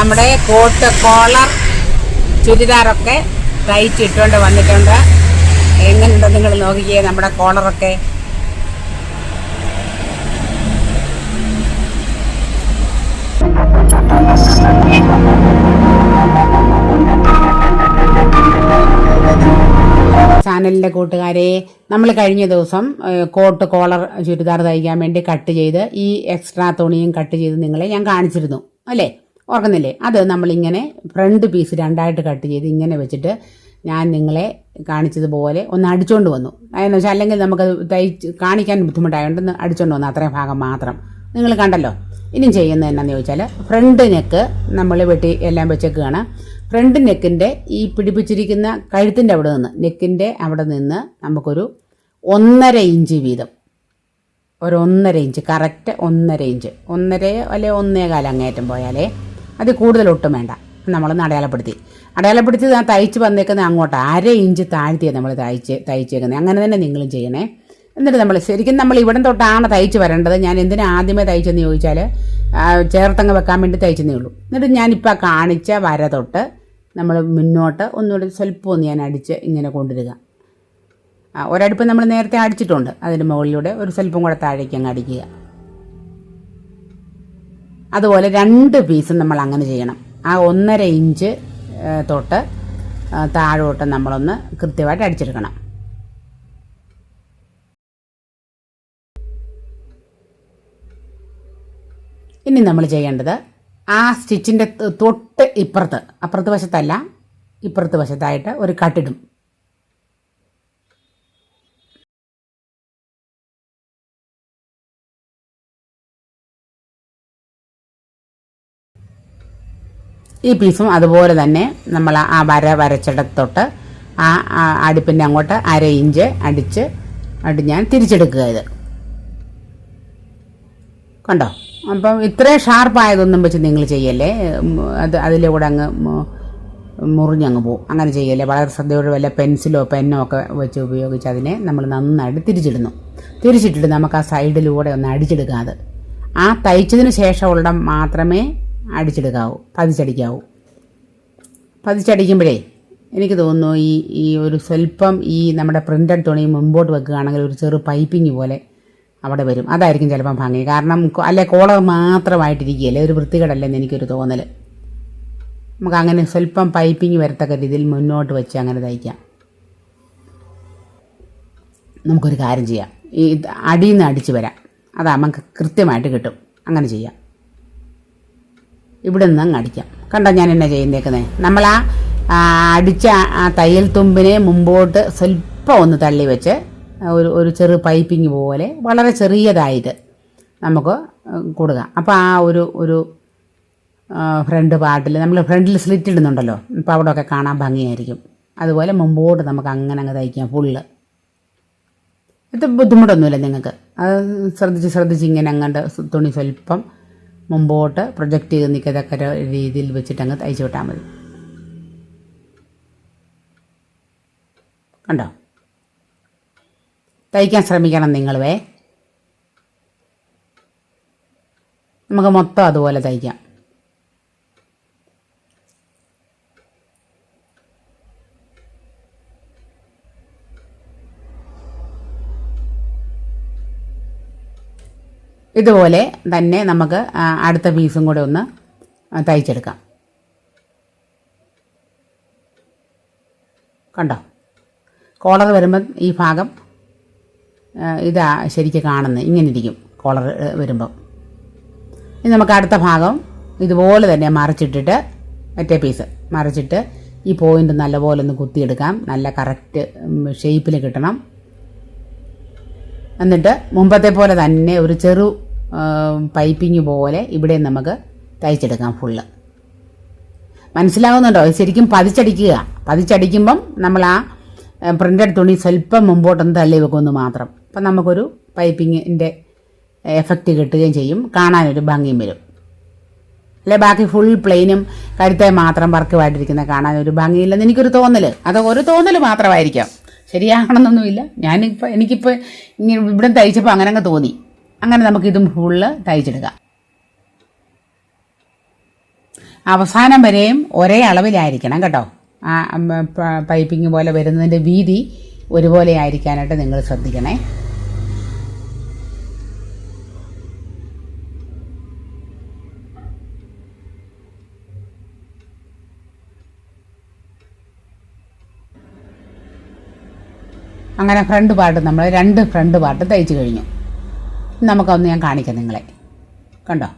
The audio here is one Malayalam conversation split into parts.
നമ്മുടെ കോട്ട് കോളർ ചുരിദാറൊക്കെ തയ്ച്ചിട്ടുകൊണ്ട് വന്നിട്ടുണ്ട്. എങ്ങനെയുണ്ടോ നിങ്ങൾ നോക്കിയേ നമ്മുടെ കോളറൊക്കെ? ചാനലിന്റെ കൂട്ടുകാരെ നമ്മൾ കഴിഞ്ഞ ദിവസം കോട്ട് കോളർ ചുരിദാർ തയ്ക്കാൻ വേണ്ടി കട്ട് ചെയ്ത് ഈ എക്സ്ട്രാ തുണിയും കട്ട് ചെയ്ത് നിങ്ങളെ ഞാൻ കാണിച്ചിരുന്നു അല്ലേ? ഓർക്കുന്നില്ലേ? അത് നമ്മളിങ്ങനെ ഫ്രണ്ട് പീസ് രണ്ടായിട്ട് കട്ട് ചെയ്ത് ഇങ്ങനെ വെച്ചിട്ട് ഞാൻ നിങ്ങളെ കാണിച്ചതുപോലെ ഒന്ന് അടിച്ചുകൊണ്ട് വന്നു. അതെന്ന് വെച്ചാൽ അല്ലെങ്കിൽ നമുക്ക് തയ്ച്ച് കാണിക്കാൻ ബുദ്ധിമുട്ടായതുകൊണ്ട് ഒന്ന് അടിച്ചുകൊണ്ട് വന്നു. അത്രയും ഭാഗം മാത്രം. നിങ്ങൾ കണ്ടല്ലോ? ഇനിയും ചെയ്യുന്നത് എന്നാന്ന് ചോദിച്ചാൽ ഫ്രണ്ട് നെക്ക് നമ്മൾ വെട്ടി എല്ലാം വെച്ചേക്കുകയാണ് ഫ്രണ്ട് നെക്കിന്റെ ഈ പിടിപ്പിച്ചിരിക്കുന്ന കഴുത്തിന്റെ അവിടെ നിന്ന് നെക്കിന്റെ അവിടെ നിന്ന് നമുക്കൊരു ഒന്നര ഇഞ്ച് വീതം. ഒരു ഒന്നര ഇഞ്ച് കറക്റ്റ് ഒന്നര ഇഞ്ച്. ഒന്നര അല്ലെ ഒന്നേ കാല അങ്ങേറ്റം പോയാലേ അത് കൂടുതൽ ഒട്ടും വേണ്ട. നമ്മളൊന്ന് അടയാളപ്പെടുത്തി അടയാളപ്പെടുത്തി ഞാൻ തയ്ച്ച് വന്നേക്കുന്നത് അങ്ങോട്ട്. അര ഇഞ്ച് താഴ്ത്തിയാണ് നമ്മൾ തയ്ച്ച് തയ്ച്ചേക്കുന്നത്. അങ്ങനെ തന്നെ നിങ്ങളും ചെയ്യണേ. എന്നിട്ട് നമ്മൾ ശരിക്കും നമ്മൾ ഇവിടം തൊട്ടാണ് തയ്ച്ച് വരേണ്ടത്. ഞാൻ എന്തിനാ ആദ്യമേ തയ്ച്ചെന്ന് ചോദിച്ചാൽ ചേർത്തങ്ങ് വെക്കാൻ വേണ്ടി തയ്ച്ചെന്നേ ഉള്ളൂ. എന്നിട്ട് ഞാനിപ്പോൾ കാണിച്ച വര തൊട്ട് നമ്മൾ മുന്നോട്ട് ഒന്നുകൂടി സ്വല്പം ഒന്ന് ഞാൻ അടിച്ച് ഇങ്ങനെ കൊണ്ടുവരിക. ഒരടുപ്പ് നമ്മൾ നേരത്തെ അടിച്ചിട്ടുണ്ട്. അതിന് മുകളിലൂടെ ഒരു സ്വല്പം കൂടെ താഴേക്ക് അങ്ങ് അടിക്കുക. അതുപോലെ രണ്ട് പീസും നമ്മൾ അങ്ങനെ ചെയ്യണം. ആ ഒന്നര ഇഞ്ച് തൊട്ട് താഴോട്ട് നമ്മളൊന്ന് കൃത്യമായിട്ട് അടിച്ചെടുക്കണം. ഇനി നമ്മൾ ചെയ്യേണ്ടത് ആ സ്റ്റിച്ചിന്റെ തൊട്ട് ഇപ്പുറത്ത് അപ്പുറത്ത് വശത്തല്ല ഇപ്പുറത്ത് വശത്തായിട്ട് ഒരു കട്ടിടും. ഈ പീസും അതുപോലെ തന്നെ നമ്മൾ ആ വര വരച്ചിടത്തൊട്ട് ആ അടുപ്പിന്റെ അങ്ങോട്ട് അര ഇഞ്ച് അടിച്ച് അടി ഞാൻ തിരിച്ചെടുക്കുക ഇത്. കണ്ടോ? അപ്പം ഇത്രയും ഷാർപ്പായതൊന്നും വെച്ച് നിങ്ങൾ ചെയ്യല്ലേ? അത് അതിലൂടെ അങ്ങ് മുറിഞ്ഞങ്ങ് പോവും. അങ്ങനെ ചെയ്യല്ലേ? വളരെ ശ്രദ്ധയോടെ വല്ല പെൻസിലോ പെന്നോ ഒക്കെ വെച്ച് ഉപയോഗിച്ച് അതിനെ നമ്മൾ നന്നായിട്ട് തിരിച്ചിടുന്നു. തിരിച്ചിട്ടിട്ട് നമുക്ക് ആ സൈഡിലൂടെ ഒന്ന് അടിച്ചെടുക്കാതെ ആ തയ്ച്ചതിന് ശേഷമുള്ള മാത്രമേ അടിച്ചെടുക്കാവൂ പതിച്ചടിക്കാവൂ. പതിച്ചടിക്കുമ്പോഴേ എനിക്ക് തോന്നുന്നു ഈ ഈ ഒരു സ്വല്പം ഈ നമ്മുടെ പ്രിന്റഡ് തുണി മുമ്പോട്ട് വെക്കുകയാണെങ്കിൽ ഒരു ചെറു പൈപ്പിങ് പോലെ അവിടെ വരും. അതായിരിക്കും ചിലപ്പം ഭംഗി. കാരണം അല്ലെ കോളർ മാത്രമായിട്ടിരിക്കുകയല്ലേ? ഒരു വൃത്തികേടല്ലെന്ന് എനിക്കൊരു തോന്നൽ നമുക്ക് അങ്ങനെ സ്വല്പം പൈപ്പിങ് വരത്തക്ക രീതിയിൽ മുന്നോട്ട് വെച്ച് അങ്ങനെ തയ്ക്കാം. നമുക്കൊരു കാര്യം ചെയ്യാം. ഈ അടിയിൽ നിന്ന് അടിച്ച് വരാം. അതാ നമുക്ക് കൃത്യമായിട്ട് കിട്ടും. അങ്ങനെ ചെയ്യാം. ഇവിടെ നിന്ന് അങ്ങ് അടിക്കാം. കണ്ടോ ഞാൻ എന്നാ ചെയ്യുന്നേക്കുന്നത് നമ്മൾ ആ അടിച്ച ആ- തയ്യൽ തുമ്പിനെ മുമ്പോട്ട് സ്വല്പം ഒന്ന് തള്ളി വെച്ച് ഒരു ഒരു ചെറു പൈപ്പിങ് പോലെ വളരെ ചെറിയതായിട്ട് നമുക്ക് കൊടുക്കാം. അപ്പോൾ ആ ഒരു ഒരു ഫ്രണ്ട് പാർട്ടിൽ നമ്മൾ ഫ്രണ്ടിൽ സ്ലിറ്റ് ഇടുന്നുണ്ടല്ലോ? ഇപ്പോൾ അവിടെ ഒക്കെ കാണാൻ ഭംഗിയായിരിക്കും. അതുപോലെ മുമ്പോട്ട് നമുക്ക് അങ്ങനെ അങ്ങ് തയ്ക്കാം ഫുള്ള് ഇത് ബുദ്ധിമുട്ടൊന്നുമില്ല നിങ്ങൾക്ക്. അത് ശ്രദ്ധിച്ച് ശ്രദ്ധിച്ച് ഇങ്ങനെ അങ്ങോട്ട് തുണി സ്വല്പം മുമ്പോട്ട് പ്രൊജക്റ്റ് ചെയ്ത് നിൽക്കത്തക്ക രീതിയിൽ വെച്ചിട്ട് അങ്ങ് തയ്ച്ചു വിട്ടാൽ മതി. കണ്ടോ? തയ്ക്കാൻ ശ്രമിക്കണം നിങ്ങളുവേ നമുക്ക് മൊത്തം അതുപോലെ തയ്ക്കാം. ഇതുപോലെ തന്നെ നമുക്ക് അടുത്ത പീസും കൂടെ ഒന്ന് തയ്ച്ചെടുക്കാം. കണ്ടോ? കോളർ വരുമ്പം ഈ ഭാഗം ഇതാ ശരിക്കും കാണുന്നത്. ഇങ്ങനെ ഇരിക്കും കോളർ വരുമ്പം. ഇനി നമുക്ക് അടുത്ത ഭാഗം ഇതുപോലെ തന്നെ മറിച്ചിട്ടിട്ട് മറ്റേ പീസ് മറിച്ചിട്ട് ഈ പോയിന്റ് നല്ലപോലെ ഒന്ന് കുത്തിയെടുക്കാം. നല്ല കറക്റ്റ് ഷേപ്പിൽ കിട്ടണം. എന്നിട്ട് മുമ്പത്തെ പോലെ തന്നെ ഒരു ചെറു പൈപ്പിങ് പോലെ ഇവിടെ നമുക്ക് തയ്ച്ചെടുക്കാം ഫുള്ള് മനസ്സിലാവുന്നുണ്ടോ? ശരിക്കും പതിച്ചടിക്കുക. പതിച്ചടിക്കുമ്പം നമ്മൾ ആ പ്രിന്റഡ് തുണി സ്വല്പം മുമ്പോട്ടൊന്ന് തള്ളി വെക്കുമെന്ന് മാത്രം. അപ്പം നമുക്കൊരു പൈപ്പിങ്ങിന്റെ എഫക്റ്റ് കിട്ടുകയും ചെയ്യും. കാണാനൊരു ഭംഗിയും വരും. അല്ലെ? ബാക്കി ഫുൾ പ്ലെയിനും കഴുത്തെ മാത്രം വർക്കുമായിട്ടിരിക്കുന്ന കാണാൻ ഒരു ഭംഗിയില്ലെന്ന് എനിക്കൊരു തോന്നൽ അത് ഒരു തോന്നൽ മാത്രമായിരിക്കാം. ശരിയാകണമെന്നൊന്നുമില്ല. ഞാനിപ്പോൾ എനിക്കിപ്പോൾ ഇങ്ങനെ ഇവിടെ തയ്ച്ചപ്പോൾ അങ്ങനെ അങ്ങ് തോന്നി. അങ്ങനെ നമുക്ക് ഇതും ഫുള്ള് തയ്ച്ചെടുക്കാം അവസാനം വരെയും ഒരേ അളവിലായിരിക്കണം കേട്ടോ. ആ പൈപ്പിംഗ് പോലെ വരുന്നതിന്റെ വീതി ഒരുപോലെ ആയിരിക്കാനായിട്ട് നിങ്ങൾ ശ്രദ്ധിക്കണേ. അങ്ങനെ ഫ്രണ്ട് പാർട്ട് നമ്മൾ രണ്ട് ഫ്രണ്ട് പാർട്ട് തയ്ച്ചു കഴിഞ്ഞു. നമുക്കൊന്ന് ഞാൻ കാണിക്കാം നിങ്ങളെ. കണ്ടോ?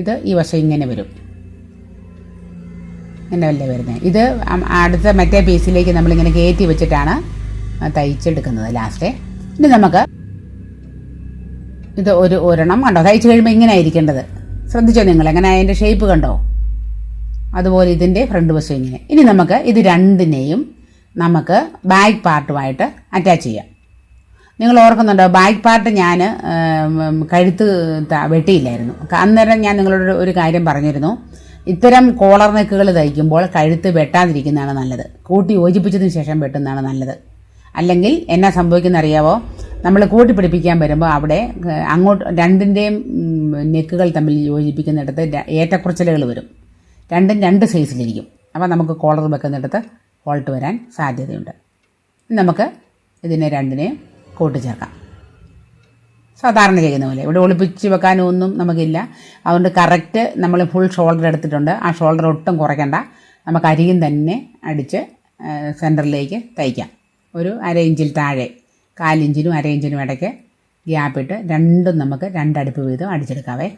ഇത് ഈ വശം ഇങ്ങനെ വരും. ഇങ്ങനെ അല്ലേ വരുന്നത് ഇത് അടുത്ത മറ്റേ പീസിലേക്ക് നമ്മളിങ്ങനെ കയറ്റി വെച്ചിട്ടാണ് തയ്ച്ചെടുക്കുന്നത് ലാസ്റ്റ്. ഇനി നമുക്ക് ഇത് ഒരു ഒരെണ്ണം കണ്ടോ? തയ്ച്ചു കഴിയുമ്പോൾ ഇങ്ങനെ ആയിരിക്കേണ്ടത്. ശ്രദ്ധിച്ചോ നിങ്ങൾ? എങ്ങനെ? അതിന്റെ ഷേപ്പ് കണ്ടോ? അതുപോലെ ഇതിന്റെ ഫ്രണ്ട് വശം ഇങ്ങനെ. ഇനി നമുക്ക് ഇത് രണ്ടിനെയും നമുക്ക് ബാക്ക് പാർട്ടുമായിട്ട് അറ്റാച്ച് ചെയ്യാം. നിങ്ങൾ ഓർക്കുന്നുണ്ടോ ബാക്ക് പാർട്ട് ഞാൻ കഴുത്ത് വെട്ടിയില്ലായിരുന്നു. അന്നേരം ഞാൻ നിങ്ങളോട് ഒരു- കാര്യം പറഞ്ഞിരുന്നു. ഇത്തരം കോളർ നെക്കുകൾ തയ്ക്കുമ്പോൾ കഴുത്ത് വെട്ടാതിരിക്കുന്നതാണ് നല്ലത്. കൂട്ടി യോജിപ്പിച്ചതിന് ശേഷം വെട്ടുന്നതാണ് നല്ലത്. അല്ലെങ്കിൽ എന്നാ സംഭവിക്കുന്ന അറിയാവോ നമ്മൾ കൂട്ടി പിടിപ്പിക്കാൻ വരുമ്പോൾ അവിടെ അങ്ങോട്ട് രണ്ടിന്റെയും നെക്കുകൾ തമ്മിൽ യോജിപ്പിക്കുന്നിടത്ത് ഏറ്റക്കുറച്ചിലുകൾ വരും. രണ്ടും രണ്ട് സൈസിലിരിക്കും. അപ്പോൾ നമുക്ക് കോളർ വെക്കുന്നിടത്ത് ഫോൾട്ട് വരാൻ സാധ്യതയുണ്ട്. നമുക്ക് ഇതിനെ രണ്ടിനെയും കൂട്ടിച്ചേർക്കാം സാധാരണ ചെയ്യുന്ന പോലെ. ഇവിടെ ഒളിപ്പിച്ച് വെക്കാനൊന്നും നമുക്കില്ല. അതുകൊണ്ട് കറക്റ്റ് നമ്മൾ ഫുൾ ഷോൾഡർ എടുത്തിട്ടുണ്ട്. ആ ഷോൾഡർ ഒട്ടും കുറയ്ക്കണ്ട. നമുക്ക് അരിയും തന്നെ അടിച്ച് സെന്ററിലേക്ക് തയ്ക്കാം. ഒരു അര ഇഞ്ചിൽ താഴെ കാലിഞ്ചിനും അര ഇഞ്ചിനും ഇടയ്ക്ക് ഗ്യാപ്പിട്ട് രണ്ടും നമുക്ക് രണ്ടടുപ്പ് വീതം അടിച്ചെടുക്കാവേ.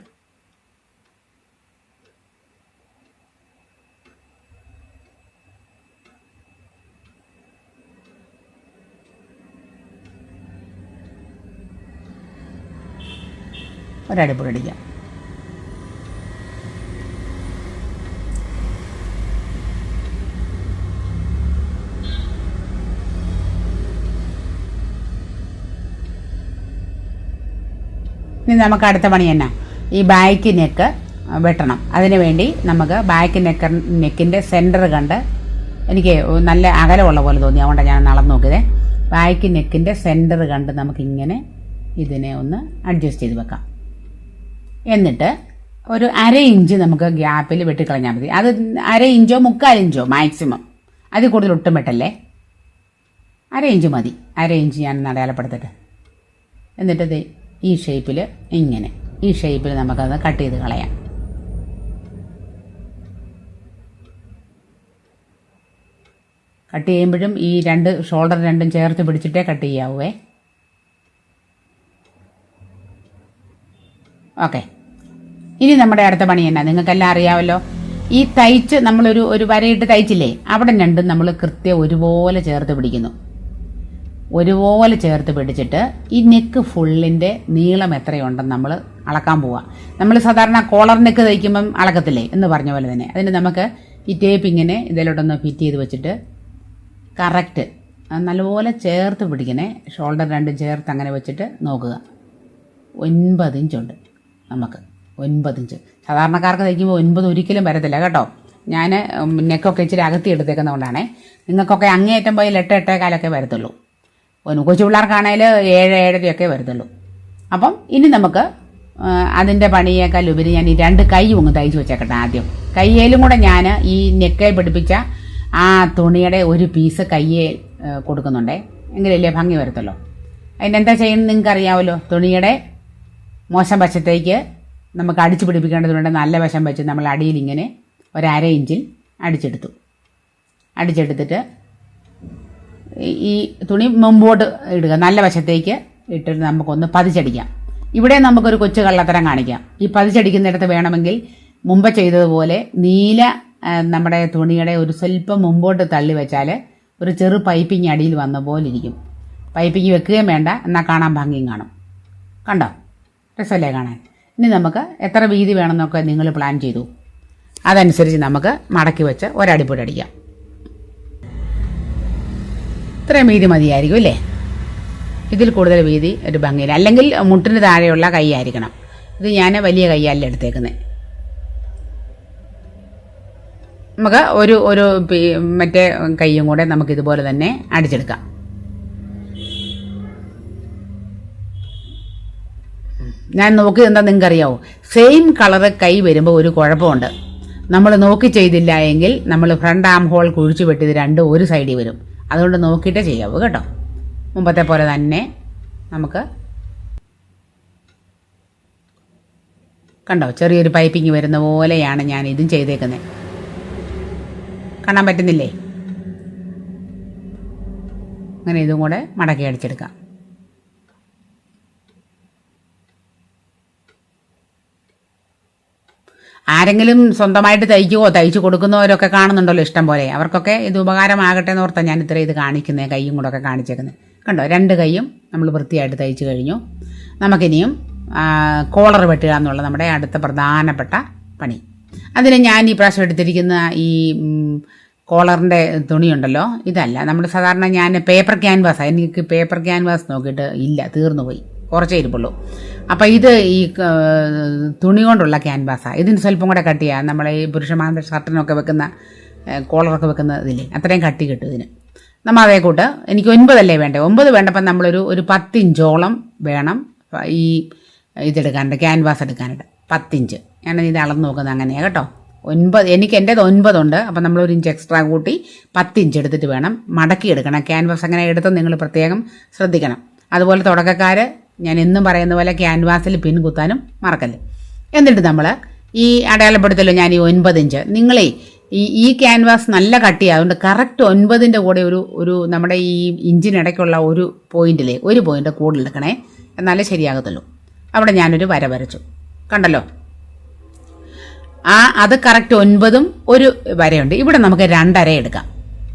ഒരടുപ്പ് അടിക്കാം. ഇനി നമുക്ക് അടുത്ത പണി തന്നെ ഈ ബാക്ക് നെക്ക് വെട്ടണം. അതിന് വേണ്ടി നമുക്ക് ബാക്ക് നെക്ക് നെക്കിന്റെ സെന്റർ കണ്ട് എനിക്ക് നല്ല അകലമുള്ള പോലെ തോന്നി. അതുകൊണ്ടാണ് ഞാൻ നടന്നു നോക്കിയതേ. ബാക്ക് നെക്കിന്റെ സെന്റർ കണ്ട് നമുക്കിങ്ങനെ ഇതിനെ ഒന്ന് അഡ്ജസ്റ്റ് ചെയ്ത് വെക്കാം. എന്നിട്ട് ഒരു അര ഇഞ്ച് നമുക്ക് ഗ്യാപ്പിൽ വെട്ടിക്കളഞ്ഞാൽ മതി. അത് അര ഇഞ്ചോ മുക്കാൽ ഇഞ്ചോ മാക്സിമം. അതിൽ കൂടുതൽ ഒട്ടും വെട്ടല്ലേ? അര ഇഞ്ച് മതി. അര ഇഞ്ച് ഞാൻ അടയാളപ്പെടുത്തിട്ട്. എന്നിട്ട് ഈ ഷേപ്പിൽ ഇങ്ങനെ. ഈ ഷേപ്പിൽ നമുക്കത് കട്ട് ചെയ്ത് കളയാം. കട്ട് ചെയ്യുമ്പോഴും ഈ രണ്ട് ഷോൾഡർ രണ്ടും ചേർത്ത് പിടിച്ചിട്ടേ കട്ട് ചെയ്യാവൂ ഓക്കെ. ഇനി നമ്മുടെ അടുത്ത പണി എന്നാ? നിങ്ങൾക്കെല്ലാം അറിയാമല്ലോ ഈ തയ്ച്ച് നമ്മളൊരു ഒരു വരയിട്ട് തയ്ച്ചില്ലേ? അവിടെ രണ്ടും നമ്മൾ കൃത്യം ഒരുപോലെ ചേർത്ത് പിടിക്കുന്നു. ഒരുപോലെ ചേർത്ത് പിടിച്ചിട്ട് ഈ നെക്ക് ഫുള്ളിന്റെ നീളം എത്രയുണ്ടെന്ന് നമ്മൾ അളക്കാൻ പോവുക നമ്മൾ സാധാരണ കോളർ നെക്ക് തയ്ക്കുമ്പം അളക്കത്തില്ലേ? എന്ന് പറഞ്ഞ പോലെ തന്നെ. അതിന് നമുക്ക് ഈ ടേപ്പ് ഇങ്ങനെ ഇതിലോട്ടൊന്ന് ഫിറ്റ് ചെയ്ത് വെച്ചിട്ട് കറക്റ്റ് നല്ലപോലെ ചേർത്ത് പിടിക്കണേ. ഷോൾഡർ രണ്ടും ചേർത്ത് അങ്ങനെ വെച്ചിട്ട് നോക്കുക. ഒൻപത് ഇഞ്ചുണ്ട് നമുക്ക്. ഒൻപത് ഇഞ്ച്. സാധാരണക്കാർക്ക് തയ്ക്കുമ്പോൾ ഒൻപത് ഒരിക്കലും വരത്തില്ല കേട്ടോ. ഞാൻ നെക്കൊക്കെ ഇച്ചിരി അകത്തി എടുത്തേക്കുന്നതുകൊണ്ടാണേ. നിങ്ങൾക്കൊക്കെ അങ്ങേയറ്റം പോയാൽ എട്ട് എട്ടേകാലൊക്കെ വരത്തുള്ളൂ. കൊച്ചു പിള്ളേർക്കാണേൽ ഏഴ് ഏഴരയൊക്കെ വരത്തുള്ളൂ. അപ്പം ഇനി നമുക്ക് അതിന്റെ പണിയേക്കാൾ ഉപരി ഞാൻ ഈ രണ്ട് കൈയും ഒന്ന് തയ്ച്ച് വെച്ചേക്കട്ടെ ആദ്യം. കയ്യേലും കൂടെ ഞാൻ ഈ നെക്കേ പിടിപ്പിച്ച ആ തുണിയുടെ ഒരു പീസ് കയ്യെ കൊടുക്കുന്നുണ്ടേ. എങ്കിലല്ലേ ഭംഗി വരത്തുള്ളൂ. അതിനെന്താ ചെയ്യുന്നത് നിങ്ങൾക്ക് അറിയാമല്ലോ തുണിയുടെ മോശം വശത്തേക്ക് നമുക്ക് അടിച്ചു പിടിപ്പിക്കേണ്ടതുകൊണ്ട് നല്ല വശം വെച്ച് നമ്മൾ അടിയിൽ ഇങ്ങനെ ഒരര ഇഞ്ചിൽ അടിച്ചെടുത്തു. അടിച്ചെടുത്തിട്ട് ഈ- തുണി മുമ്പോട്ട് ഇടുക. നല്ല വശത്തേക്ക് ഇട്ടിട്ട് നമുക്കൊന്ന് പതിച്ചടിക്കാം. ഇവിടെ നമുക്കൊരു കൊച്ചു കള്ളത്തരം കാണിക്കാം. ഈ പതിച്ചടിക്കുന്നിടത്ത് വേണമെങ്കിൽ മുമ്പ് ചെയ്തതുപോലെ നീല നമ്മുടെ തുണിയുടെ ഒരു സ്വല്പം മുമ്പോട്ട് തള്ളി വെച്ചാൽ ഒരു ചെറു പൈപ്പിങ് അടിയിൽ വന്ന പോലെ ഇരിക്കും. പൈപ്പിങ് വെക്കുകയും വേണ്ട എന്നാൽ കാണാൻ ഭംഗിയും കാണും. കണ്ടോ? രസമല്ലേ കാണാൻ? ഇനി നമുക്ക് എത്ര വീതി വേണമെന്നൊക്കെ നിങ്ങൾ പ്ലാൻ ചെയ്തു. അതനുസരിച്ച് നമുക്ക് മടക്കി വെച്ച് ഒരടിപ്പൊടി അടിക്കാം. ഇത്രയും വീതി മതിയായിരിക്കും അല്ലേ? ഇതിൽ കൂടുതൽ വീതി ഒരു ഭംഗിയില്ല. അല്ലെങ്കിൽ മുട്ടിന് താഴെയുള്ള കൈ ആയിരിക്കണം ഇത് ഞാൻ വലിയ കൈയല്ല എടുത്തേക്കുന്നത് നമുക്ക് ഒരു ഒരു മറ്റേ കൈയും കൂടെ നമുക്ക് ഇതുപോലെ തന്നെ അടിച്ചെടുക്കാം. ഞാൻ നോക്കി എന്താ നിങ്ങൾക്ക് അറിയാവോ സെയിം കളറ് കൈ വരുമ്പോൾ ഒരു കുഴപ്പമുണ്ട്. നമ്മൾ നോക്കി ചെയ്തില്ല എങ്കിൽ നമ്മൾ ഫ്രണ്ട് ആം ഹോൾ കുഴിച്ചു വെട്ടിയത് രണ്ടും ഒരു സൈഡിൽ വരും. അതുകൊണ്ട് നോക്കിയിട്ടേ ചെയ്യാവൂ കേട്ടോ. മുമ്പത്തെ പോലെ തന്നെ നമുക്ക് കണ്ടോ? ചെറിയൊരു പൈപ്പിങ് വരുന്ന പോലെയാണ് ഞാൻ ഇതും ചെയ്തേക്കുന്നത് കാണാൻ പറ്റുന്നില്ലേ? അങ്ങനെ ഇതും കൂടെ മടക്കി അടിച്ചെടുക്കാം. ആരെങ്കിലും സ്വന്തമായിട്ട് തയ്ക്കുവോ തയ്ച്ചു കൊടുക്കുന്നവരൊക്കെ കാണുന്നുണ്ടല്ലോ ഇഷ്ടം പോലെ. അവർക്കൊക്കെ ഇത് ഉപകാരമാകട്ടെ എന്ന് ഓർത്താൽ ഞാൻ ഇത്ര ഇത് കാണിക്കുന്നത് കൈയും കൂടെ ഒക്കെ കാണിച്ചേക്കുന്നത് കണ്ടോ രണ്ട് കൈയും നമ്മൾ വൃത്തിയായിട്ട് തയ്ച്ചു കഴിഞ്ഞു. നമുക്കിനിയും കോളർ വെട്ടുക എന്നുള്ള നമ്മുടെ അടുത്ത പ്രധാനപ്പെട്ട പണി. അതിന് ഞാൻ ഈ പ്രാവശ്യം എടുത്തിരിക്കുന്ന ഈ കോളറിന്റെ തുണിയുണ്ടല്ലോ ഇതല്ല. നമ്മൾ സാധാരണ ഞാൻ പേപ്പർ ക്യാൻവാസ്. എനിക്ക് പേപ്പർ ക്യാൻവാസ് നോക്കിയിട്ട് ഇല്ല തീർന്നു പോയി. കുറച്ചേ ഇരിപ്പുള്ളൂ. അപ്പോൾ ഇത് ഈ തുണി കൊണ്ടുള്ള ക്യാൻവാസാണ് ഇതിന് സ്വല്പം കൂടെ കട്ട് ചെയ്യാം. നമ്മളെ ഈ പുരുഷന്മാരുടെ ഷർട്ടിനൊക്കെ വെക്കുന്ന കോളറൊക്കെ വെക്കുന്ന ഇതില്ലേ അത്രയും കട്ടി കിട്ടും ഇതിന്. നമ്മൾ അതേ കൂട്ട്. എനിക്ക് ഒൻപതല്ലേ വേണ്ടേ? ഒമ്പത് വേണ്ടപ്പം നമ്മളൊരു ഒരു പത്തിഞ്ചോളം വേണം ഈ ഇതെടുക്കാനുണ്ട് ക്യാൻവാസ് എടുക്കാനായിട്ട്. പത്തിഞ്ച്. ഞാൻ ഇത് അളന്ന് നോക്കുന്നത് അങ്ങനെയാണ് കേട്ടോ. ഒൻപത് എനിക്ക് എന്റേത് ഒൻപതുണ്ട്. അപ്പം നമ്മൾ ഒരു ഇഞ്ച് എക്സ്ട്രാ കൂട്ടി പത്തിഞ്ച് എടുത്തിട്ട് വേണം മടക്കി എടുക്കണം. ക്യാൻവാസ് അങ്ങനെ എടുത്ത് നിങ്ങൾ പ്രത്യേകം ശ്രദ്ധിക്കണം. അതുപോലെ തുടക്കക്കാർ ഞാൻ എന്നും പറയുന്ന പോലെ ക്യാൻവാസിൽ പിൻ കുത്താനും മറക്കല്ലേ? എന്നിട്ട് നമ്മൾ ഈ അടയാളപ്പെടുത്തല്ലോ ഞാൻ ഈ ഒൻപത് ഇഞ്ച്. നിങ്ങളെ ഈ ഈ ക്യാൻവാസ് നല്ല കട്ടിയായതുകൊണ്ട് കറക്റ്റ് ഒൻപതിന്റെ കൂടെ ഒരു ഒരു നമ്മുടെ ഈ ഇഞ്ചിനിടയ്ക്കുള്ള ഒരു പോയിന്റിലെ ഒരു പോയിന്റ് കൂടുതലെടുക്കണേ എന്നാലേ ശരിയാകത്തുള്ളൂ. അവിടെ ഞാനൊരു വര വരച്ചു. കണ്ടല്ലോ? ആ അത് കറക്റ്റ് ഒൻപതും ഒരു വരയുണ്ട്. ഇവിടെ നമുക്ക് രണ്ടര എടുക്കാം.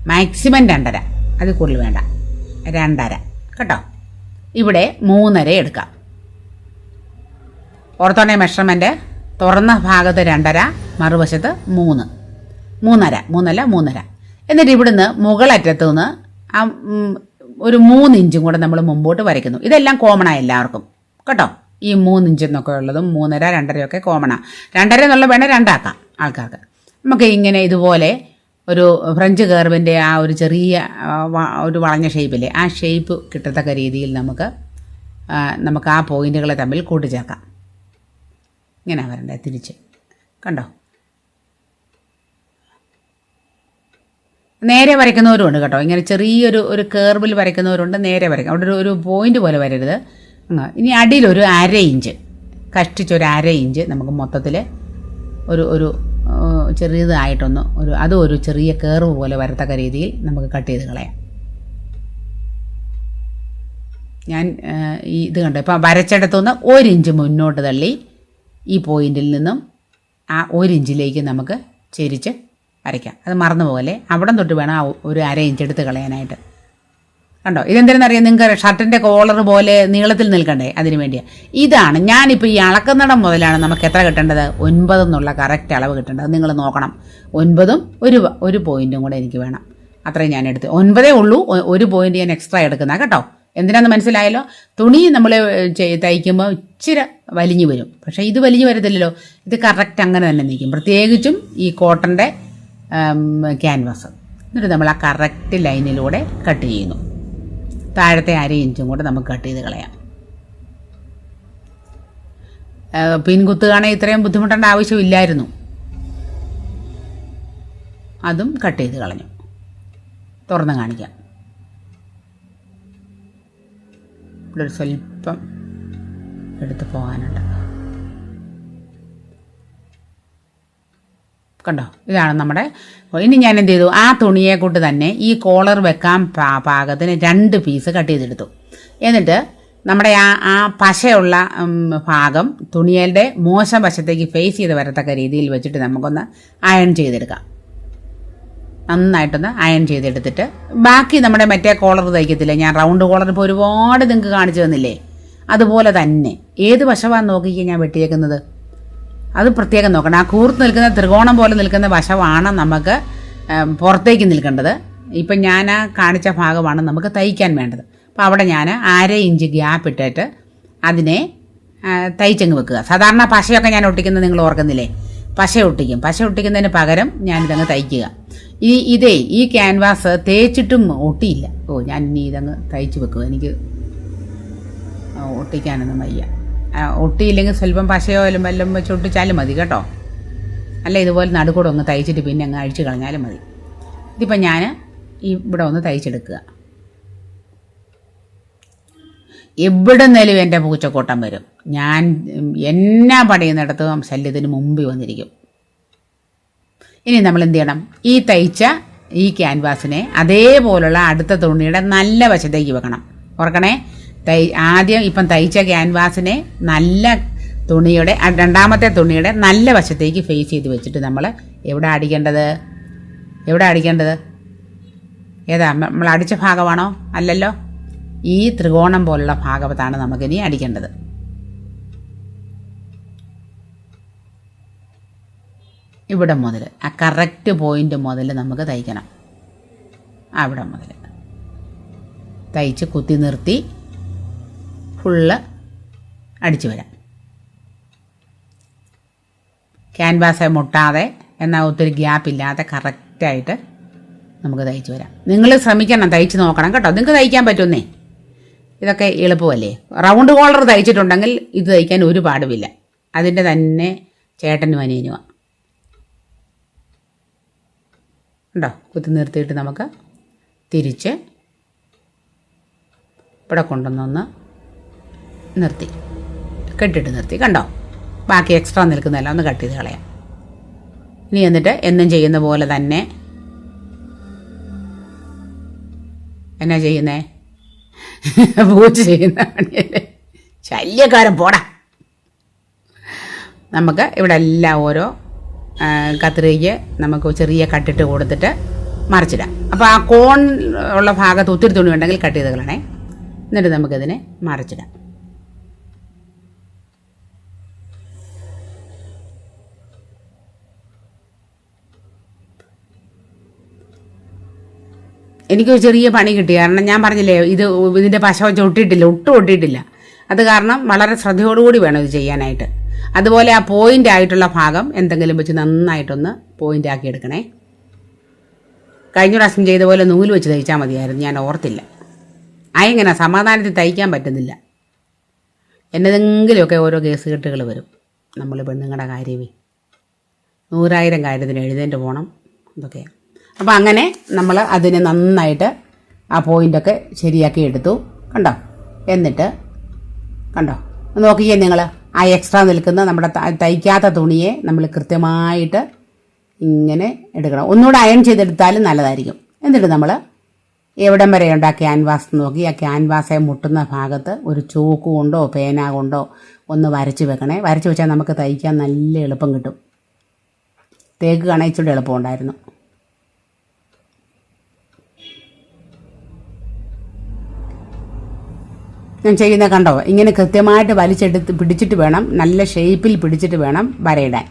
മാക്സിമം രണ്ടര. അത് കൂടുതൽ വേണ്ട. രണ്ടര. കേട്ടോ? ഇവിടെ മൂന്നര എടുക്കാം. ഓർത്തോണേ മെഷർമെന്റ് തുറന്ന ഭാഗത്ത് രണ്ടര മറുവശത്ത് മൂന്ന്. മൂന്നര മൂന്നല്ല മൂന്നര. എന്നിട്ട് ഇവിടുന്ന് മുകളറ്റത്തു നിന്ന് ആ ഒരു മൂന്നിഞ്ചും കൂടെ നമ്മൾ മുമ്പോട്ട് വരയ്ക്കുന്നു. ഇതെല്ലാം കോമണാണ് എല്ലാവർക്കും. കേട്ടോ? ഈ മൂന്നിഞ്ച് എന്നൊക്കെ ഉള്ളതും മൂന്നര രണ്ടരയൊക്കെ കോമണാണ് രണ്ടര എന്നുള്ള വേണേൽ രണ്ടാക്കാം ആൾക്കാർക്ക്. നമുക്ക് ഇങ്ങനെ ഇതുപോലെ ഒരു ഫ്രഞ്ച് കർവിന്റെ ആ ഒരു ചെറിയ ഒരു വളഞ്ഞ ഷേപ്പിലെ ആ ഷേപ്പ് കിട്ടത്തക്ക രീതിയിൽ നമുക്ക് നമുക്ക് ആ പോയിന്റുകളെ തമ്മിൽ കൂട്ടിച്ചേർക്കാം ഇങ്ങനെ വരണ്ടേ തിരിച്ച്. കണ്ടോ? നേരെ വരയ്ക്കുന്നവരുണ്ട് കേട്ടോ. ഇങ്ങനെ ചെറിയൊരു ഒരു കേർവിൽ വരയ്ക്കുന്നവരുണ്ട് നേരെ വരയ്ക്കും. അവിടെ ഒരു ഒരു പോയിന്റ് പോലെ വരരുത്. ഇനി അടിയിലൊരു അര ഇഞ്ച് കഷ്ടിച്ചൊരു അര ഇഞ്ച് നമുക്ക് മൊത്തത്തിൽ ഒരു ഒരു ചെറിയതായിട്ടൊന്ന് ഒരു അതും ഒരു ചെറിയ കേർവ് പോലെ വരത്തക്ക രീതിയിൽ നമുക്ക് കട്ട് ചെയ്ത് കളയാം. ഞാൻ ഈ ഇത് കണ്ടു? ഇപ്പം വരച്ചിടത്തുനിന്ന് ഒരു ഇഞ്ച് മുന്നോട്ട് തള്ളി ഈ പോയിന്റിൽ നിന്നും ആ ഒരു ഇഞ്ചിലേക്ക് നമുക്ക് ചെരിച്ച് വരയ്ക്കാം. അത് മറന്നു പോലെ അവിടം തൊട്ട് വേണം ഒരു അര ഇഞ്ച് എടുത്ത് കളയാനായിട്ട്. കണ്ടോ? ഇതെന്തിനെന്നറിയാം നിങ്ങൾക്ക് ഷർട്ടിന്റെ കോളർ പോലെ നീളത്തിൽ നിൽക്കണ്ടേ? അതിനു വേണ്ടിയാണ് ഇതാണ് ഞാനിപ്പോൾ ഈ അളക്കുന്നിടം മുതലാണ് നമുക്ക് എത്ര കിട്ടേണ്ടത്? ഒൻപത് എന്നുള്ള കറക്റ്റ് അളവ് കിട്ടേണ്ടത്. നിങ്ങൾ നോക്കണം. ഒൻപതും ഒരു ഒരു പോയിന്റും കൂടെ എനിക്ക് വേണം. അത്രയും ഞാൻ എടുത്ത്. ഒൻപതേ ഉള്ളൂ. ഒരു പോയിന്റ് ഞാൻ എക്സ്ട്രാ എടുക്കുന്ന. കേട്ടോ? എന്തിനാന്ന് മനസ്സിലായല്ലോ? തുണി നമ്മൾ തയ്ക്കുമ്പോൾ ഇച്ചിരി വലിഞ്ഞു വരും. പക്ഷേ ഇത് വലിഞ്ഞു വരത്തില്ലല്ലോ. ഇത് കറക്റ്റ് അങ്ങനെ തന്നെ നിൽക്കും. പ്രത്യേകിച്ചും ഈ കോട്ടന്റെ ക്യാൻവാസ് എന്നിട്ട് നമ്മൾ ആ കറക്റ്റ് ലൈനിലൂടെ കട്ട് ചെയ്യുന്നു. താഴത്തെ അര ഇഞ്ചും കൂടെ നമുക്ക് കട്ട് ചെയ്ത് കളയാം. പിൻകുത്തുകയാണെങ്കിൽ ഇത്രയും ബുദ്ധിമുട്ടേണ്ട ആവശ്യമില്ലായിരുന്നു. അതും കട്ട് ചെയ്ത് കളഞ്ഞു. തുറന്ന് കാണിക്കാം. ഇവിടെ ഒരു സ്വല്പം എടുത്ത് പോകാനുണ്ട്. കണ്ടോ? ഇതാണ് നമ്മുടെ ഇനി ഞാൻ എന്ത് ചെയ്തു? ആ തുണിയെ കൊണ്ട് തന്നെ ഈ കോളർ വെക്കാൻ പാകത്തിന് രണ്ട് പീസ് കട്ട് ചെയ്തെടുത്തു. എന്നിട്ട് നമ്മുടെ ആ ആ പശയുള്ള ഭാഗം തുണിയുടെ മോശം വശത്തേക്ക് ഫേസ് ചെയ്ത് വരത്തക്ക രീതിയിൽ വെച്ചിട്ട് നമുക്കൊന്ന് അയൺ ചെയ്തെടുക്കാം. നന്നായിട്ടൊന്ന് അയൺ ചെയ്തെടുത്തിട്ട് ബാക്കി നമ്മുടെ മറ്റേ കോളർ തയ്ക്കത്തില്ലേ? ഞാൻ റൗണ്ട് കോളർ ഇപ്പോൾ ഒരുപാട് നിങ്ങൾക്ക് കാണിച്ചു തന്നില്ലേ? അതുപോലെ തന്നെ. ഏത് വശമാണ് നോക്കിക്കാൻ ഞാൻ വെട്ടിയേക്കുന്നത്? അത് പ്രത്യേകം നോക്കണം. ആ കൂർത്ത് നിൽക്കുന്ന ത്രികോണം പോലെ നിൽക്കുന്ന വശമാണ് നമുക്ക് പുറത്തേക്ക് നിൽക്കേണ്ടത്. ഇപ്പം ഞാൻ കാണിച്ച ഭാഗമാണ് നമുക്ക് തയ്ക്കാൻ വേണ്ടത്. അപ്പോൾ അവിടെ ഞാൻ അര ഇഞ്ച് ഗ്യാപ്പ് ഇട്ടിട്ട് അതിനെ തയ്ച്ചങ്ങ് വെക്കുക. സാധാരണ പശയൊക്കെ ഞാൻ ഒട്ടിക്കുന്നത് നിങ്ങൾ ഓർക്കുന്നില്ലേ? പശ ഒട്ടിക്കും. പശ ഒട്ടിക്കുന്നതിന് പകരം ഞാനിതങ്ങ് തയ്ക്കുക. ഈ ഇതേ ഈ ക്യാൻവാസ് തേച്ചിട്ടും ഒട്ടിയില്ല. ഓ ഞാൻ ഇനി ഇതങ്ങ് തയ്ച്ച് വെക്കുക. എനിക്ക് ഒട്ടിക്കാനൊന്നും വയ്യ. ഒട്ടിയില്ലെങ്കിൽ സ്വല്പം പശയോ വല്ലതും വെച്ച് ഒട്ടിച്ചാലും മതി കേട്ടോ. അല്ല ഇതുപോലെ നടുക്കൂടെ ഒന്ന് തയ്ച്ചിട്ട് പിന്നെ അങ്ങ് അഴിച്ചു കളഞ്ഞാലും മതി. ഇതിപ്പോൾ ഞാൻ ഇവിടെ ഒന്ന് തയ്ച്ചെടുക്കുക. എവിടെ നിന്നാലും എന്റെ പൂച്ചക്കൂട്ടം വരും. ഞാൻ എന്നാ പണിയുന്നിടത്തും ശല്യത്തിന് മുമ്പിൽ വന്നിരിക്കും. ഇനി നമ്മൾ എന്ത് ചെയ്യണം? ഈ തയ്ച്ച ഈ ക്യാൻവാസിനെ അതേപോലുള്ള അടുത്ത തുണിയുടെ നല്ല വശത്തേക്ക് വെക്കണം. ഓർക്കണേ? തൈ ആദ്യം ഇപ്പം തയ്ച്ച ക്യാൻവാസിനെ നല്ല തുണിയുടെ രണ്ടാമത്തെ തുണിയുടെ നല്ല വശത്തേക്ക് ഫേസ് ചെയ്ത് വെച്ചിട്ട് നമ്മൾ എവിടെ അടിക്കേണ്ടത്? എവിടെ അടിക്കേണ്ടത്? ഏതാ നമ്മൾ അടിച്ച ഭാഗമാണോ? അല്ലല്ലോ. ഈ ത്രികോണം പോലുള്ള ഭാഗത്താണ് നമുക്കിനി അടിക്കേണ്ടത്. ഇവിടെ മുതൽ ആ കറക്റ്റ് പോയിന്റ് മുതൽ നമുക്ക് തയ്ക്കണം. അവിടെ മുതൽ തയ്ച്ച് കുത്തി നിർത്തി ഫുള്ള് അടിച്ചു വരാം. ക്യാൻവാസ് മുട്ടാതെ എന്നാൽ ഒത്തിരി ഗ്യാപ്പ് ഇല്ലാതെ കറക്റ്റായിട്ട് നമുക്ക് തയ്ച്ചു വരാം. നിങ്ങൾ ശ്രമിക്കണം തയ്ച്ച് നോക്കണം കേട്ടോ. നിങ്ങൾക്ക് തയ്ക്കാൻ പറ്റുന്നേ? ഇതൊക്കെ എളുപ്പമല്ലേ? റൗണ്ട് കോളർ തയ്ച്ചിട്ടുണ്ടെങ്കിൽ ഇത് തയ്ക്കാൻ ഒരു പാടുമില്ല. അതിന്റെ തന്നെ ചേട്ടനും അനിയനുമാണ് ഉണ്ടോ കുത്തി നിർത്തിയിട്ട് നമുക്ക് തിരിച്ച് ഇവിടെ കൊണ്ടുവന്നൊന്ന് നിർത്തി. കെട്ടിട്ട് നിർത്തി. കണ്ടോ? ബാക്കി എക്സ്ട്രാ നിൽക്കുന്നതെല്ലാം ഒന്ന് കട്ട് ചെയ്ത് കളയാം. ഇനി എന്നിട്ട് എന്നും ചെയ്യുന്ന പോലെ തന്നെ എന്നാ ചെയ്യുന്നേ? പൂജ ചെയ്യുന്ന ശല്യക്കാരം പോടാ. നമുക്ക് ഇവിടെ എല്ലാം ഓരോ കത്രിക്ക് നമുക്ക് ചെറിയ കട്ടിട്ട് കൊടുത്തിട്ട് മറിച്ചിടാം. അപ്പോൾ ആ കോൺ ഉള്ള ഭാഗത്ത് ഒത്തിരി തുണി ഉണ്ടെങ്കിൽ കട്ട് ചെയ്ത് കളയണേ. എന്നിട്ട് നമുക്കതിനെ മറിച്ചിടാം. എനിക്ക് ചെറിയ പണി കിട്ടി. കാരണം ഞാൻ പറഞ്ഞില്ലേ ഇത് ഇതിന്റെ പശ വെച്ച് ഒട്ടിയിട്ടില്ല ഒട്ടും ഒട്ടിയിട്ടില്ല. അത് കാരണം വളരെ ശ്രദ്ധയോടുകൂടി വേണം ഇത് ചെയ്യാനായിട്ട്. അതുപോലെ ആ പോയിന്റ് ആയിട്ടുള്ള ഭാഗം എന്തെങ്കിലും വെച്ച് നന്നായിട്ടൊന്ന് പോയിന്റ് ആക്കി എടുക്കണേ. കഴിഞ്ഞ പ്രാവശ്യം ചെയ്ത പോലെ നൂൽ വെച്ച് തയ്ച്ചാൽ മതിയായിരുന്നു. ഞാൻ ഓർത്തില്ല. അയെങ്ങനെ സമാധാനത്തിൽ തയ്ക്കാൻ പറ്റുന്നില്ല. എന്നതെങ്കിലുമൊക്കെ ഓരോ കേസ് കെട്ടുകൾ വരും. നമ്മൾ പെണ്ണുങ്ങളുടെ കാര്യമേ. നൂറായിരം കാര്യത്തിന് എഴുതേണ്ടി പോകണം ഇതൊക്കെ അപ്പോൾ അങ്ങനെ നമ്മൾ അതിനെ നന്നായിട്ട് ആ പോയിന്റൊക്കെ ശരിയാക്കി എടുത്തു. കണ്ടോ? എന്നിട്ട് കണ്ടോ? നോക്കിയേ നിങ്ങൾ ആ എക്സ്ട്രാ നിൽക്കുന്ന നമ്മുടെ തയ്ക്കാത്ത തുണിയെ നമ്മൾ കൃത്യമായിട്ട് ഇങ്ങനെ എടുക്കണം. ഒന്നുകൂടെ അയൺ ചെയ്തെടുത്താലും നല്ലതായിരിക്കും. എന്നിട്ട് നമ്മൾ എവിടം വരെ ഉണ്ട് ആ ക്യാൻവാസ് നോക്കി. ആ ക്യാൻവാസെ മുട്ടുന്ന ഭാഗത്ത് ഒരു ചോക്ക് കൊണ്ടോ പേന കൊണ്ടോ ഒന്ന് വരച്ച് വെക്കണേ. വരച്ച് വെച്ചാൽ നമുക്ക് തയ്ക്കാൻ നല്ല എളുപ്പം കിട്ടും. തേക്ക് എളുപ്പം എളുപ്പമുണ്ടായിരുന്നു ഞാൻ ചെയ്യുന്ന കണ്ടോ? ഇങ്ങനെ കൃത്യമായിട്ട് വലിച്ചെടുത്ത് പിടിച്ചിട്ട് വേണം നല്ല ഷേപ്പിൽ പിടിച്ചിട്ട് വേണം വരയിടാൻ.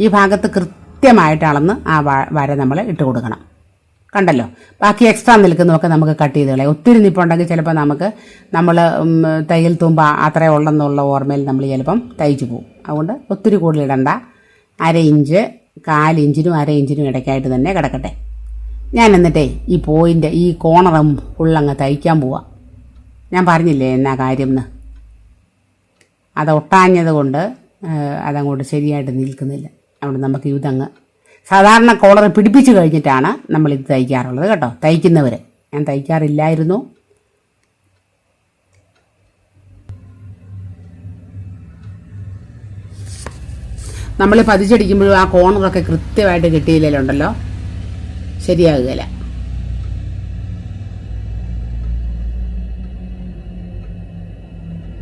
ഈ ഭാഗത്ത് കൃത്യമായിട്ട് അളന്ന് ആ വര നമ്മൾ ഇട്ട് കൊടുക്കണം. കണ്ടല്ലോ? ബാക്കി എക്സ്ട്രാ നിൽക്കുന്നതൊക്കെ നമുക്ക് കട്ട് ചെയ്ത് കളയാം. ഒത്തിരി നിപ്പുണ്ടെങ്കിൽ ചിലപ്പോൾ നമുക്ക് നമ്മൾ തയ്യൽ തുമ്പ അത്രേ ഉള്ളെന്നുള്ള ഓർമ്മയിൽ നമ്മൾ ചിലപ്പം തയ്ച്ചു പോകും. അതുകൊണ്ട് ഒത്തിരി കൂടുതൽ ഇടണ്ട. അര ഇഞ്ച് കാലിഞ്ചിനും അര ഇഞ്ചിനും ഇടയ്ക്കായിട്ട് തന്നെ കിടക്കട്ടെ. ഞാൻ എന്നിട്ടേ ഈ പോയിന്റ് ഈ കോണറും ഫുള്ളങ്ങ് തയ്ക്കാൻ പോവാം. ഞാൻ പറഞ്ഞില്ലേ എന്നാ കാര്യം എന്ന് അത് ഒട്ടാഞ്ഞത് കൊണ്ട് അതങ്ങോട്ട് ശരിയായിട്ട് നിൽക്കുന്നില്ല. അവിടെ നമുക്ക് ഇതങ്ങ് സാധാരണ കോളർ പിടിപ്പിച്ച് കഴിഞ്ഞിട്ടാണ് നമ്മൾ ഇത് തയ്ക്കാറുള്ളത് കേട്ടോ. തയ്ക്കുന്നവർ ഞാൻ തയ്ക്കാറില്ലായിരുന്നു. നമ്മൾ പതിച്ചടിക്കുമ്പോഴും ആ കോണറൊക്കെ കൃത്യമായിട്ട് കിട്ടിയില്ലല്ലോ ഉണ്ടല്ലോ ശരിയാകുകയില്ല.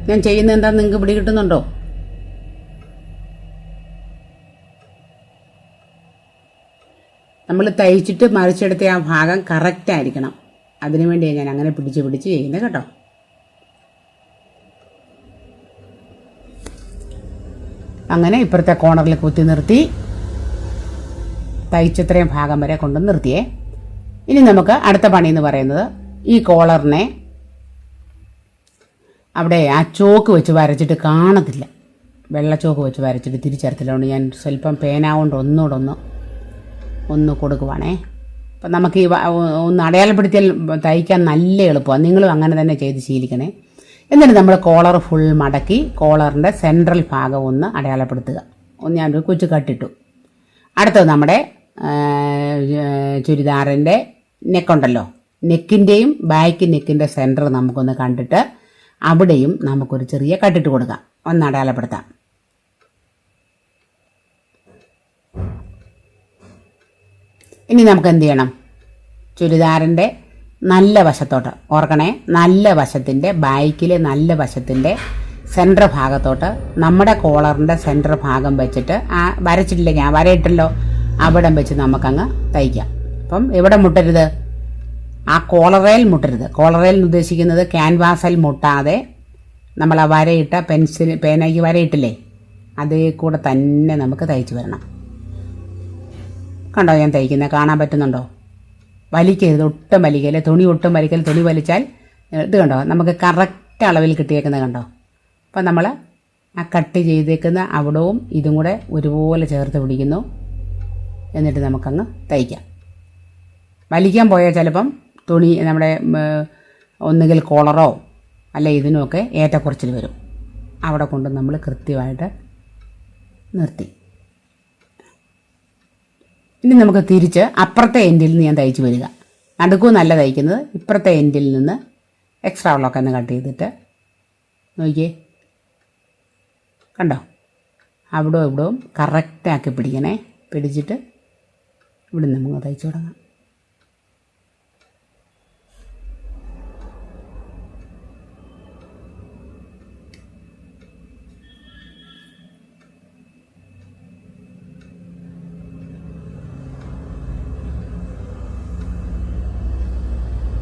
ഞാൻ ചെയ്യുന്ന എന്താ നിങ്ങൾക്ക് പിടി കിട്ടുന്നുണ്ടോ? നമ്മൾ തയ്ച്ചിട്ട് മറിച്ചെടുത്ത ആ ഭാഗം കറക്റ്റ് ആയിരിക്കണം. അതിനു വേണ്ടിയാണ് ഞാൻ അങ്ങനെ പിടിച്ച് പിടിച്ച് ചെയ്യുന്നത് കേട്ടോ. അങ്ങനെ ഇപ്പുറത്തെ കോണറിൽ കുത്തി നിർത്തി. തയ്ച്ചത്രയും ഭാഗം വരെ കൊണ്ട് നിർത്തിയേ. ഇനി നമുക്ക് അടുത്ത പണി എന്ന് പറയുന്നത് ഈ കോളറിനെ അവിടെ ആ ചോക്ക് വെച്ച് വരച്ചിട്ട് കാണത്തില്ല. വെള്ളച്ചോക്ക് വെച്ച് വരച്ചിട്ട് തിരിച്ചരത്തില്ലുകൊണ്ട് ഞാൻ സ്വല്പം പേന കൊണ്ട് ഒന്നുകൂടെ ഒന്ന് ഒന്ന് കൊടുക്കുവാണേ. അപ്പം നമുക്ക് ഈ ഒന്ന് അടയാളപ്പെടുത്തിയാൽ തയ്ക്കാൻ നല്ല എളുപ്പമാണ് നിങ്ങളും അങ്ങനെ തന്നെ ചെയ്ത് ശീലിക്കണേ. എന്നിട്ട് നമ്മൾ കോളർ ഫുൾ മടക്കി കോളറിന്റെ സെൻട്രൽ ഭാഗം ഒന്ന് അടയാളപ്പെടുത്തുക. ഒന്ന് ഞാനൊരു കൊച്ചു കട്ടിട്ടു. അടുത്തത് നമ്മുടെ ചുരിദാറിന്റെ നെക്കുണ്ടല്ലോ നെക്കിന്റെയും ബാക്ക് നെക്കിന്റെ സെന്റർ നമുക്കൊന്ന് കണ്ടിട്ട് അവിടെയും നമുക്കൊരു ചെറിയ കട്ടിട്ട് കൊടുക്കാം. ഒന്ന് അടയാളപ്പെടുത്താം. ഇനി നമുക്ക് എന്ത് ചെയ്യണം? ചുരിദാറിന്റെ നല്ല വശത്തോട്ട് ഓർക്കണേ നല്ല വശത്തിന്റെ ബാക്കിലെ നല്ല വശത്തിന്റെ സെന്റർ ഭാഗത്തോട്ട് നമ്മുടെ കോളറിന്റെ സെന്റർ ഭാഗം വെച്ചിട്ട് ആ വരച്ചിട്ടില്ല ഞാൻ? വരയിട്ടല്ലോ. അവിടം വെച്ച് നമുക്കങ്ങ് തയ്ക്കാം. അപ്പം എവിടെ മുട്ടരുത്? ആ കോളറയിൽ മുട്ടരുത്. കോളറയിൽ ഉദ്ദേശിക്കുന്നത് ക്യാൻവാസിൽ മുട്ടാതെ നമ്മൾ ആ വരയിട്ട പെൻസിൽ പേനയ്ക്ക് വരയിട്ടില്ലേ? അതേ കൂടെ തന്നെ നമുക്ക് തയ്ച്ചു വരണം. കണ്ടോ ഞാൻ തയ്ക്കുന്നത് കാണാൻ പറ്റുന്നുണ്ടോ? വലിക്കരുത്. ഒട്ടും വലിക്കൽ തുണി ഒട്ടും വലിക്കൽ തുണി വലിച്ചാൽ ഇത് കണ്ടോ? നമുക്ക് കറക്റ്റ് അളവിൽ കിട്ടിയേക്കുന്നത് കണ്ടോ? അപ്പം നമ്മൾ ആ കട്ട് ചെയ്തേക്കുന്ന അവിടവും ഇതും കൂടെ ഒരുപോലെ ചേർത്ത് പിടിക്കുന്നു. എന്നിട്ട് നമുക്കങ്ങ് തയ്ക്കാം. വലിക്കാൻ പോയാൽ ചിലപ്പം തുണി നമ്മുടെ ഒന്നുകിൽ കോളറോ അല്ല ഇതിനുമൊക്കെ ഏറ്റക്കുറച്ചിൽ വരും. അവിടെ കൊണ്ട് നമ്മൾ കൃത്യമായിട്ട് നിർത്തി. ഇനി നമുക്ക് തിരിച്ച് അപ്പുറത്തെ എൻഡിൽ നിന്ന് ഞാൻ തയ്ച്ച് വരിക. നടുക്കും നല്ല തയ്ക്കുന്നത്. ഇപ്പുറത്തെ എൻഡിൽ നിന്ന് എക്സ്ട്രാ ഉള്ളൊക്കെ ഒന്ന് കട്ട് ചെയ്തിട്ട് നോക്കിയേ. കണ്ടോ? അവിടെ ഇവിടെയും കറക്റ്റാക്കി പിടിക്കണേ. പിടിച്ചിട്ട് ഇവിടെ നമുക്ക് തയ്ച്ചു തുടങ്ങാം.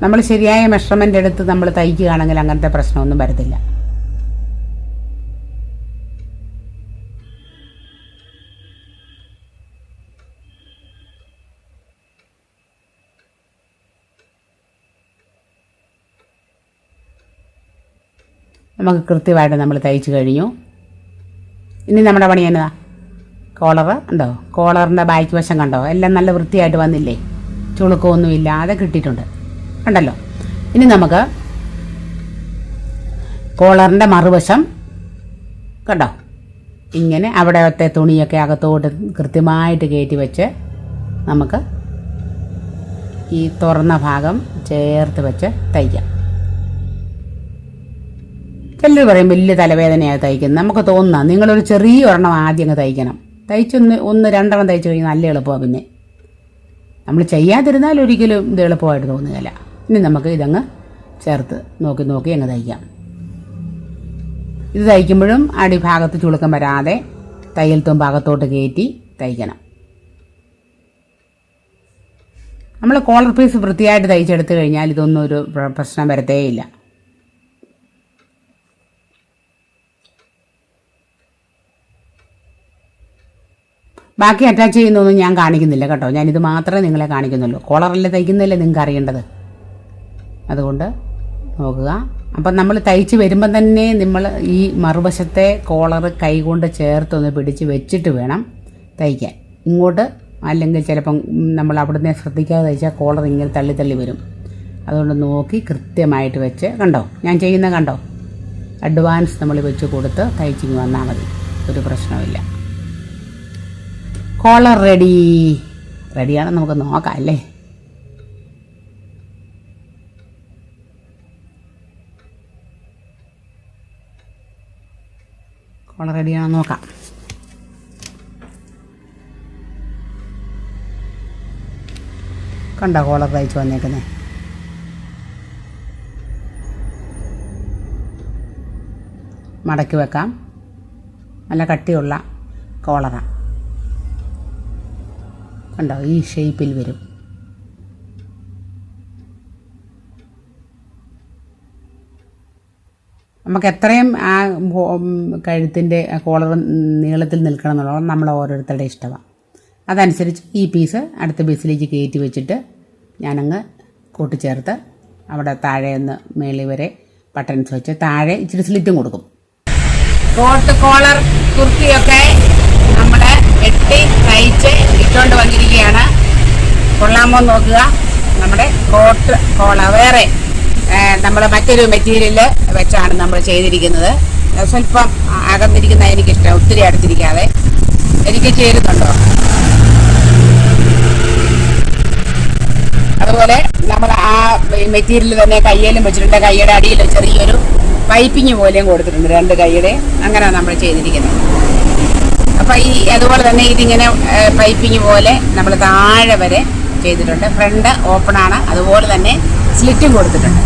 നമ്മൾ ശരിയായ മെഷർമെന്റ് എടുത്ത് നമ്മൾ തയ്ക്കുകയാണെങ്കിൽ അങ്ങനത്തെ പ്രശ്നമൊന്നും വരത്തില്ല. നമുക്ക് കൃത്യമായിട്ട് നമ്മൾ തയ്ച്ച് കഴിഞ്ഞു. ഇനി നമ്മുടെ പണി എന്നതാ കോളർ ഉണ്ടോ? കോളറിന്റെ ബാക്ക് വശം കണ്ടോ? എല്ലാം നല്ല വൃത്തിയായിട്ട് വന്നില്ലേ? ചുളുക്കമൊന്നുമില്ലാതെ കിട്ടിയിട്ടുണ്ട് കണ്ടല്ലോ ഇനി നമുക്ക് കോളറിന്റെ മറുവശം കണ്ടോ? ഇങ്ങനെ അവിടത്തെ തുണിയൊക്കെ അകത്തോട്ട് കൃത്യമായിട്ട് കയറ്റി വെച്ച് നമുക്ക് ഈ തുറന്ന ഭാഗം ചേർത്ത് വെച്ച് തയ്ക്കാം. ചിലർ പറയും വലിയ തലവേദനയാണ് തയ്ക്കുന്നത്. നമുക്ക് തോന്നുന്ന നിങ്ങളൊരു ചെറിയ ഒരെണ്ണം ആദ്യം അങ്ങ് തയ്ക്കണം. തയ്ച്ചൊന്ന് ഒന്ന് രണ്ടെണ്ണം തയ്ച്ചു കഴിഞ്ഞാൽ നല്ല എളുപ്പമാണ് പിന്നെ. നമ്മൾ ചെയ്യാതിരുന്നാൽ ഒരിക്കലും ഇത് എളുപ്പമായിട്ട് തോന്നുകയില്ല. ഇനി നമുക്ക് ഇതങ്ങ് ചേർത്ത് നോക്കി നോക്കി അങ്ങ് തയ്ക്കാം. ഇത് തയ്ക്കുമ്പോഴും അടിഭാഗത്ത് ചുളുക്കം വരാതെ തയ്യൽ തുമ്പാകത്തോട്ട് കയറ്റി തയ്ക്കണം. നമ്മൾ കോളർ പീസ് വൃത്തിയായിട്ട് തയ്ച്ചെടുത്തു കഴിഞ്ഞാൽ ഇതൊന്നും ഒരു പ്രശ്നം വരത്തേയില്ല. ബാക്കി അറ്റാച്ച് ചെയ്യുന്നൊന്നും ഞാൻ കാണിക്കുന്നില്ല കേട്ടോ. ഞാനിത് മാത്രമേ നിങ്ങളെ കാണിക്കുന്നുള്ളൂ. കോളറല്ലേ തയ്ക്കുന്നില്ലേ നിങ്ങൾക്ക് അറിയേണ്ടത്? അതുകൊണ്ട് നോക്കുക. അപ്പം നമ്മൾ തയ്ച്ച് വരുമ്പം തന്നെ നമ്മൾ ഈ മറുവശത്തെ കോളർ കൈകൊണ്ട് ചേർത്തൊന്ന് പിടിച്ച് വെച്ചിട്ട് വേണം തയ്ക്കാൻ. ഇങ്ങോട്ട് അല്ലെങ്കിൽ ചിലപ്പം നമ്മൾ അവിടുന്ന് ശ്രദ്ധിക്കാതെ തയ്ച്ചാൽ കോളർ ഇങ്ങനെ തള്ളി തള്ളി വരും. അതുകൊണ്ട് നോക്കി കൃത്യമായിട്ട് വെച്ച് കണ്ടോ? ഞാൻ ചെയ്യുന്ന കണ്ടോ? അഡ്വാൻസ് നമ്മൾ വെച്ച് കൊടുത്ത് തയ്ച്ചിങ് വന്നാൽ മതി. ഒരു പ്രശ്നമില്ല കോളർ റെഡി. റെഡിയാണ് നമുക്ക് നോക്കാം അല്ലേ? കോളർ റെഡിയാണെന്ന് നോക്കാം. കണ്ട കോളർ തയ്ച്ച് വന്നേക്കുന്നേ? മടക്കി വെക്കാം. നല്ല കട്ടിയുള്ള കോളറാണ് കണ്ടോ ഈ ഷേപ്പിൽ വരും. നമുക്ക് എത്രയും ആ കഴുത്തിന്റെ കോളർ നീളത്തിൽ നിൽക്കണം എന്നുള്ളത് നമ്മൾ ഓരോരുത്തരുടെ ഇഷ്ടമാണ് അതനുസരിച്ച് ഈ പീസ് അടുത്ത പീസിലേക്ക് കയറ്റി വെച്ചിട്ട് ഞാനങ്ങ് കൂട്ടിച്ചേർത്ത് അവിടെ താഴെ ഒന്ന് മേളി വരെ ബട്ടൺസ് വെച്ച് താഴെ ഇച്ചിരി സ്ലിറ്റും കൊടുക്കും. കോട്ട് കോളർ കുർത്തിയൊക്കെ നമ്മൾ എട്ടി തയ്ച്ച് ഇട്ടുകൊണ്ട് വന്നിരിക്കുകയാണ്. കൊള്ളാമോ നോക്കുക. നമ്മുടെ കോട്ട് കോളർ വേറെ നമ്മൾ മറ്റൊരു മെറ്റീരിയൽ വെച്ചാണ് നമ്മൾ ചെയ്തിരിക്കുന്നത്. സ്വല്പം അകന്നിരിക്കുന്ന എനിക്കിഷ്ടം ഒത്തിരി അടുത്തിരിക്കാതെ. എനിക്ക് ചേരുന്നുണ്ടോ? അതുപോലെ നമ്മൾ ആ മെറ്റീരിയൽ തന്നെ കയ്യിലും വെച്ചിട്ടുണ്ട്. കൈയുടെ അടിയിൽ ചെറിയൊരു പൈപ്പിങ് പോലെയും കൊടുത്തിട്ടുണ്ട് രണ്ട് കൈയുടെ അങ്ങനെ നമ്മൾ ചെയ്തിരിക്കുന്നത്. അപ്പം ഈ അതുപോലെ തന്നെ ഇതിങ്ങനെ പൈപ്പിങ് പോലെ നമ്മൾ താഴെ വരെ ചെയ്തിട്ടുണ്ട്. ഫ്രണ്ട് ഓപ്പണാണ് അതുപോലെ തന്നെ സ്ലിറ്റും കൊടുത്തിട്ടുണ്ട്.